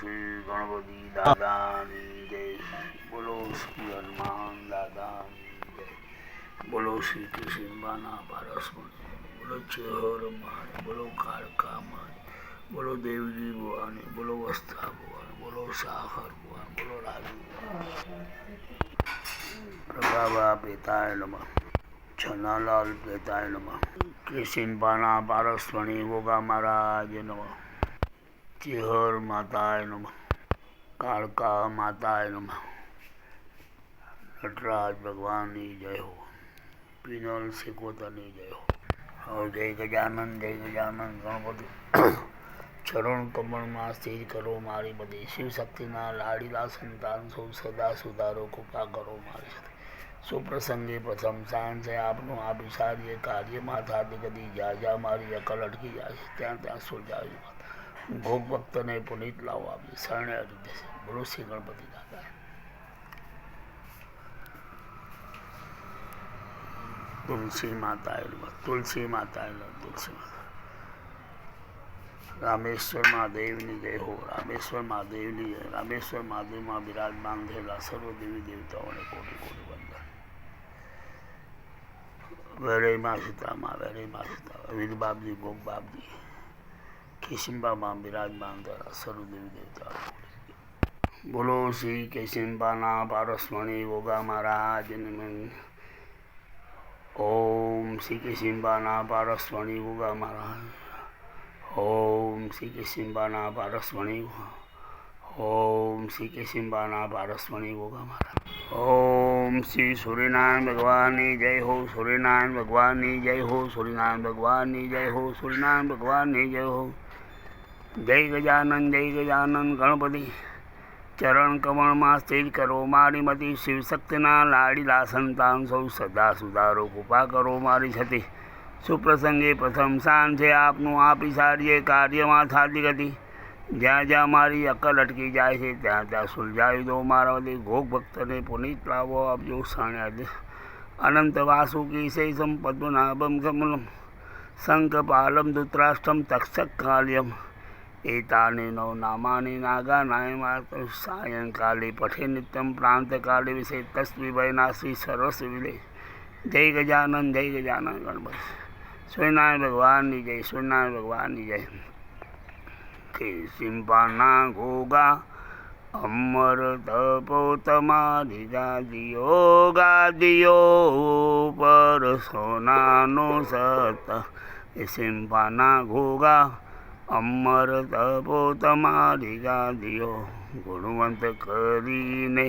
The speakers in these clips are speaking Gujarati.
શ્રી ગણપતિ દાદાની જય. બોલો શ્રી હનુમાન દાદાની જય. બોલો શ્રી કૃષ્ણબાના પારસમણી બોલો ચેહર માન બોલો કાળકા માન બોલો દેવજી ભવાની બોલો વસ્તા ભગવાન. બોલો સાહર ભગવાન. બોલો રાજુ પ્રભાવા પેતાય નમઃ. છનાલાલ પેતાય નમઃ. કૃષ્ણબાના પારસમણી ગોગા મહારાજ નમઃ. ચેહર માતાય નમઃ. કાળકા માતાય નમઃ. નટરાજ ભગવાનની જય હો. પિનલ શેકોતરની જય હો. જય ગજાનંદ જય ગજાનંદ ગણપતિ ચરણ કમળમાં સ્થિર કરો મારી બધી. શિવશક્તિના લાડીલા સંતાન સૌ સદા સુધારો, કૃપા કરો મારી સાથે. સુપ્રસંગે પ્રથમ સાંજ આપનું આ વિચારીએ કાર્યમાં થાતી કદી જ્યાં મારી અકલ અટકી જાય છે, ત્યાં ત્યાં સુલઝાવી વાત ભોગ ભક્તને પુનિત લાવો આપી, શરણે અડી દેશે બોલો શ્રી ગણપતિ દાદા. તુલસી માતા તુલસી માતા તુલસી માતા. રામેશ્વર મહાદેવની જય હો, રામેશ્વર મહાદેવની જય, રામેશ્વર મહાદેવમાં બિરાજમાન થયેલા સર્વ દેવી દેવતાઓને કોટી કોટી વંદન. વેળઈમાં સીતામાં વેળઈમાં સીતા વીર બાપજી ભોગ બાપજી કિશિંબામાં બિરાજમાન થયેલા સર્વ દેવી દેવતાઓ બોલો શ્રી કેશિંબાના પારસમણી ગોગા મહારાજ ઓમ શ્રી કેશિંબાના પારસમણી ગોગા મહારાજ ઓમ શ્રી કેશિંબાના પારસમણી ઓમ શ્રી કેશિંબાના પારસમણી ગોગા મહારાજ ઓમ શ્રી સૂર્યનારાયણ ભગવાનની જય હો સૂર્યનારાયણ ભગવાનની જય હો સૂર્યનારાયણ ભગવાનની જય હો સૂર્યનારાયણ ભગવાનની જય હો જય ગજાનંદ જય ગજાનંદ. ગણપતિ ચરણ કમળમાં સ્થિર કરો મારી મતી. શિવશક્તિના લાડીલા સંતાન સૌ સદા સુધારો. કૃપા કરો મારી છતી. સુપ્રસંગે પ્રથમ સ્થાન છે આપનું. આપી સારીએ કાર્યમાં થાતી ગતિ. જ્યાં જ્યાં મારી અકલ અટકી જાય છે, ત્યાં ત્યાં સુલઝાવી દો મારા વતી. ભોગ ભક્તને પુનિત લાવો. આપજો સાણે અનંત વાસુકી શૈષમ પદ્મનાભમ કમલમ શંખપાલમ ધૃતરાષ્ટ્રમ તક્ષક કાલ્યમ નામાની નાગા નાયમા સાયંકાલે પઠે નિત્યમ પ્રાંતકાલે વિશે તસ્વી વૈનાસી સરસ વિલે. જય ગજાનંદ જય ગજાનંદ ગણપત. સૂર્યનારાયણ ભગવાનની જય સૂર્યનારાયણ ભગવાનની જય. કે સિંપાના ઘોગા અમર તપો તમારી ગાદીઓ ગાદીઓ પર સોનાનો સત. સિંપાના ગોગા અમર તપો તમારી ગાદીઓ ગુણવંત કરીને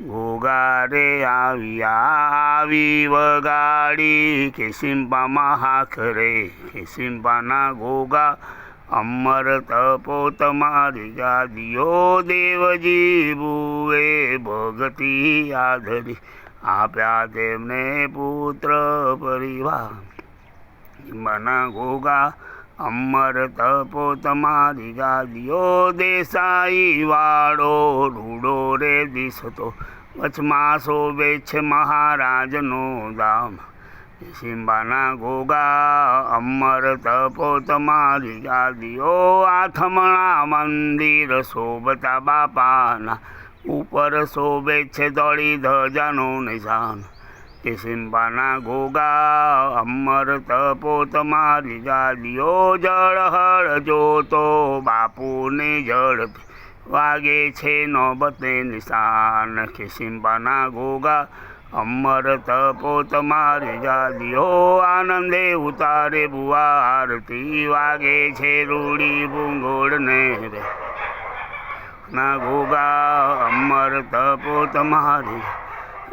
ઘોગારે આવ્યા આવી વગાડી. કેસિંબામાં હાખરે કેસિંબાના ઘોગા અમર તપો તમારી ગાદીઓ દેવજી બુએ ભગતી આધરી. આપ્યા તેમને પુત્ર પરિવાર. મના ઘોગા અમર તપો તમારી ગાદીઓ દેસાઈ વાળો રૂડો રે દિશતો વચમાં શોભે છે મહારાજનો દામ સિંબાના ગોગા અમર તપો તમારી ગાદીઓ આથમણા મંદિર શોભતા બાપાના. ઉપર શોભે છે દોડી ધજાનો નિશાન. કે સિંબાના ગોગા અમર તપો તમારી જળ જળહળ જોતો, બાપુને જળ વાગે છે નોબતે નિશાન. કે સિંબાના ગોગા અમર તપો તમારી ગાદીઓ આનંદે ઉતારે બુવા આરતી વાગે છે રૂડી ભૂંગોળને રે. ના ગોગા અમર તપો તમારી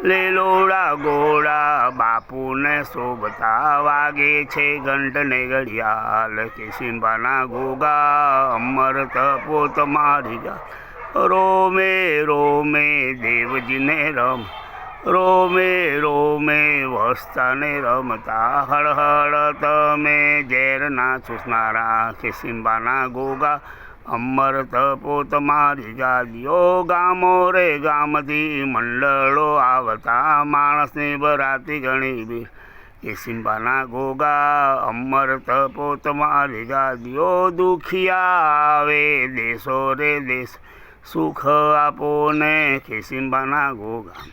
લેલોડા ગોળા બાપુને શોભતા વાગે છે ઘંટને ઘડિયાળ. કે સિંબાના ગોગા અમર તપો તમારી ગા રોમે રોમે દેવજીને રમ. રોમે રોમે વસ્તાને રમતા હળહળ તમે ઝેરના ચૂસનારા કે સિંબાના ગોગા અમર તપો તમારી જાગ્યો ગામો રે, ગામથી મંડળો આવતા માણસની બરાતી ઘણી બી એ સિંબાના ગોગા અમર તપો તમારી જાગ્યો દુખિયા આવે દેશો રે દેશ, સુખ આપો ને. કે સિંબાના ગોગા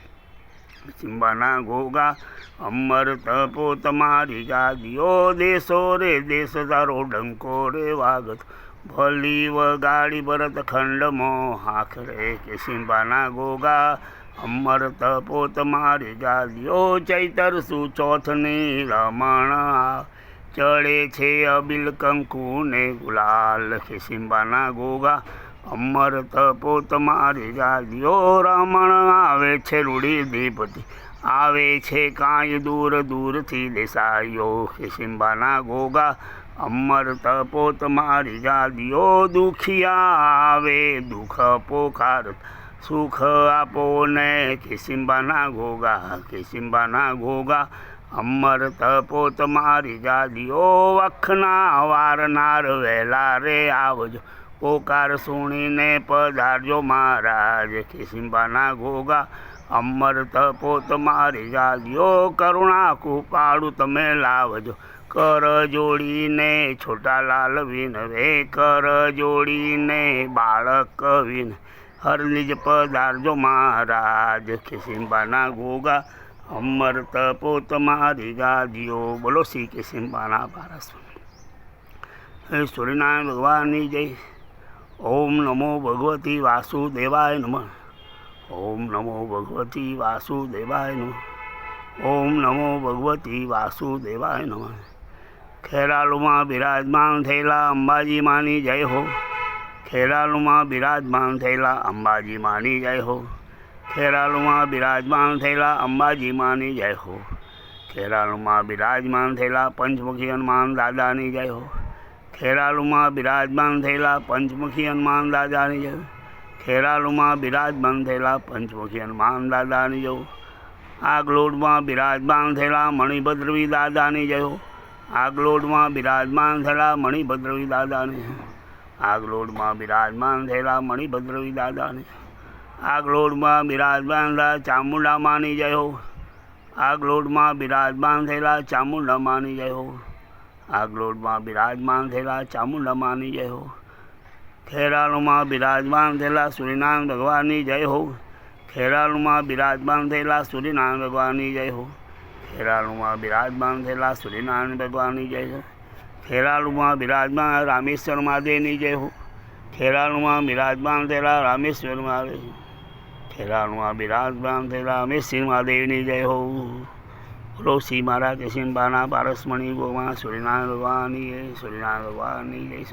સિંબાના ગોગા અમર તપો તમારી જાગ્યો દેશો રે દેશ, તારો ડંકો રે વાગત. ભલી વગાડી ભરત ખંડમાં હાખ કેસિંબાના ગોગા. અમર તપોત મારી ગાદીઓ ચૈતર સુચોથની રમણ. ચડે છે અબિલ કંકુ ને ગુલાલ કે સિંબાના ગોગા. અમર તપો તમારી ગાદીઓ રમણ આવે છે રૂડી દીપતિ આવે છે કાંઈ દૂર દૂરથી દેસાઈઓ કે સિંબાના ગોગા. અમર તપો તમારી જાદીઓ દુખિયા આવે, દુઃખ પોકાર સુખ આપો ને કિસિંબાના ગોગા કે સિંબાના ગોગા અમર તપો તમારી જાદીઓ વખના વારનાર વહેલા રે આવજો. પોકાર સુણીને પધારજો મહારાજ કિસિંબાના ઘોગા અમર તપો તમારી ગાદીઓ, કરુણા કૃપાળું તમે લાવજો. કર જોડીને છોટા લાલ વિનવે કર જોડીને બાળક વિન હરનિજ પધારજો મહારાજ કે સિંબાના ગોગા અમર તપો તમારી ગાદીઓ. બોલો શ્રી કે સિંબાના પારસ હે સૂર્યનારાયણ ભગવાનની જય. ઓમ નમો ભગવતી વાસુદેવાય નમ. ઓમ નમો ભગવતી વાસુદેવાય નમ. ઓમ નમો ભગવતી વાસુદેવાય નમઃ. ખેરાલુમાં બિરાજમાન થયેલા અંબાજી માની જય હો. ખેરાલુમાં બિરાજમાન થયેલા અંબાજી માની જય હો. ખેરાલુમાં બિરાજમાન થયેલા અંબાજી માની જય હો. ખેરાલુમાં બિરાજમાન થયેલા પંચમુખી હનુમાન દાદાની જય હો. ખેરાલુમાં બિરાજમાન થયેલા પંચમુખી હનુમાન દાદાની જય ખેરાલુમાં બિરાજમાન થયેલા પંચમુખી હનુમાન દાદાની જય આગલોડમાં બિરાજમાન થયેલા મણિભદ્રવી દાદાની જય હો. આગલોડમાં બિરાજમાન થયેલા મણિભદ્રવી દાદાની. આગલોડમાં બિરાજમાન થયેલા મણિભદ્રવી દાદાની. આગલોડમાં બિરાજમાન થયેલા ચામુંડા માની જય હો. આગલોડમાં બિરાજમાન થયેલા ચામુંડા માની જય હો. આગલોડમાં બિરાજમાન થયેલા ચામુંડા માની જય હો. ખેરાલુમાં બિરાજમાન થયેલા સૂર્યનારાયણ ભગવાનની જય હો. ખેરાલુમાં બિરાજમાન થયેલા સૂર્યનારાયણ ભગવાનની જય હો. ખેરાલુમાં બિરાજમાન થયેલા સૂર્યનારાયણ ભગવાનની જય હો ખેરાલુમાં બિરાજમાન રામેશ્વર મહાદેવની જય હો. ખેરાલુમાં બિરાજમાન થયેલા રામેશ્વર મહાદેવ. ખેરાલુમાં બિરાજમાન થયેલા રામેશ્વર મહાદેવની જય હો. બોલો શ્રી મહારાજ સિંબાના પારસમણી ગોમાં સૂર્યનારાયણ ભગવાનની જય, સૂર્યનારાયણ ભગવાનની જય